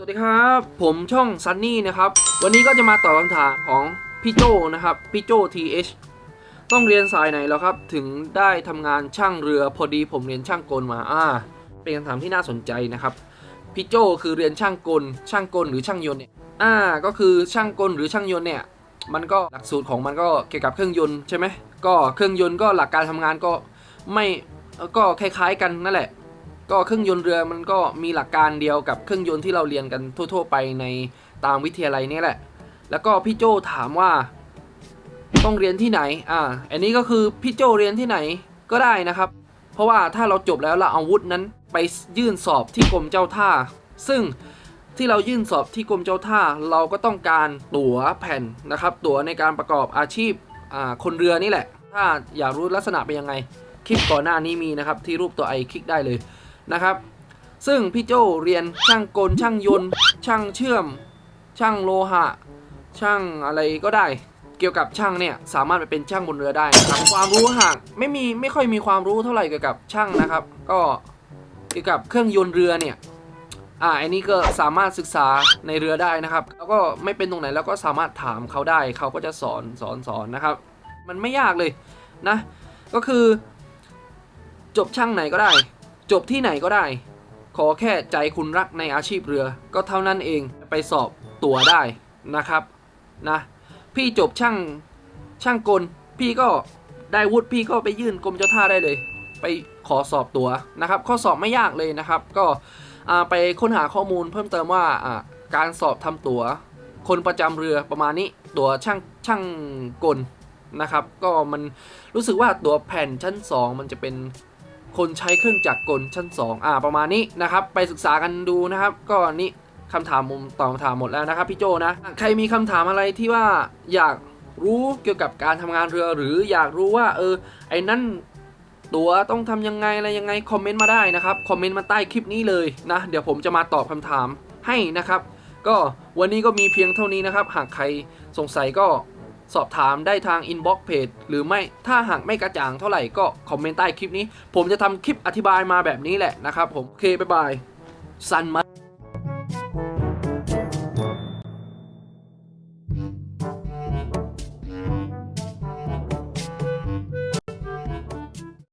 สวัสดีครับ ผมช่องซันนี่นะครับ วันนี้ก็จะมาตอบคำถามของพี่โจนะครับพี่โจ TH ต้องเรียนสายไหนแล้วครับ ถึงได้ทำงานช่างเรือพอดีผมเรียนช่างกลมาอ่าเป็นคำถามที่น่าสนใจนะครับพี่โจคือเรียนช่างกล ช่างกลหรือช่างยนต์เนี่ยอ่าก็คือช่างกลหรือช่างยนต์เนี่ยมันก็หลักสูตรของมันก็เกี่ยวกับเครื่องยนต์ใช่ไหมก็เครื่องยนต์ก็หลักการทำงานก็ไม่ก็คล้ายๆกันนั่นแหละ ก็เครื่องยนต์เรือมันก็มีหลักการเดียวกับเครื่องยนต์ที่เราเรียนกันทั่ว ๆ ไปในตามวิทยาลัยนี่แหละ แล้วก็พี่โจถามว่าต้องเรียนที่ไหน อ่า อันนี้ก็คือพี่โจเรียนที่ไหนก็ได้นะครับ เพราะว่าถ้าเราจบแล้วเราเอาวุธนั้นไปยื่นสอบที่กรมเจ้าท่า ซึ่งที่เรายื่นสอบที่กรมเจ้าท่าเราก็ต้องการตั๋วแผ่นนะครับ ตั๋วในการประกอบอาชีพอ่าคนเรือนี่แหละ ถ้าอยากรู้ลักษณะเป็นยังไง คลิปก่อนหน้านี้มีนะครับที่รูปตัวไอคลิกได้เลย นะครับ ซึ่งพี่โจเรียนช่างกลช่างยนต์ ช่างเชื่อม ช่างโลหะ ช่างอะไรก็ได้ เกี่ยวกับช่างเนี่ยสามารถไปเป็นช่างบนเรือได้นะครับความรู้หากไม่มีไม่ค่อยมีความรู้เท่าไหร่เกี่ยวกับช่างนะครับ ก็เกี่ยวกับเครื่องยนต์เรือเนี่ยอ่าอันนี้ก็สามารถศึกษาในเรือได้นะครับ แล้วก็ไม่เป็นตรงไหนแล้วก็สามารถถามเขาได้เขาก็จะสอนสอนสอนนะครับ มันไม่ยากเลยนะ ก็คือ จบช่างไหนก็ได้ จบที่ไหนก็ได้ ขอแค่ใจคุณรักในอาชีพเรือ ก็เท่านั้นเองไปสอบตั๋วได้นะครับนะพี่จบช่างช่างกล พี่ก็ได้วุฒิพี่ก็ไปยื่นกรมเจ้าท่าได้เลย ไปขอสอบตั๋วนะครับ ข้อสอบไม่ยากเลยนะครับ ก็ไปค้นหาข้อมูลเพิ่มเติมว่าการสอบทำตั๋ว คนประจำเรือประมาณนี้ตั๋วช่างช่างกลนะครับ ก็มันรู้สึกว่าตั๋วแผ่นชั้น 2 มันจะเป็น คนใช้เครื่องจักรกลชั้น 2 อ่า ประมาณนี้นะครับ ไปศึกษากันดูนะครับ ก็นี่คำถามมุมตอบคำถามหมดแล้วนะครับพี่โจนะ ใครมีคำถามอะไรที่ว่าอยากรู้เกี่ยวกับการทำงานเรือหรืออยากรู้ว่าเออไอ้นั่นตัวต้องทำยังไงอะไรยังไงคอมเมนต์มาได้นะครับคอมเมนต์มาใต้คลิปนี้เลยนะเดี๋ยวผมจะมาตอบคำถามให้นะครับ ก็วันนี้ก็มีเพียงเท่านี้นะครับ หากใครสงสัยก็ สอบถามได้ทางอินบ็อกซ์เพจหรือไม่ถ้าหากไม่กระจ่างเท่าไหร่ก็คอมเมนต์ใต้คลิปนี้ ผมจะทำคลิปอธิบายมาแบบนี้แหละนะครับผมโอเคบ๊ายบายซันมั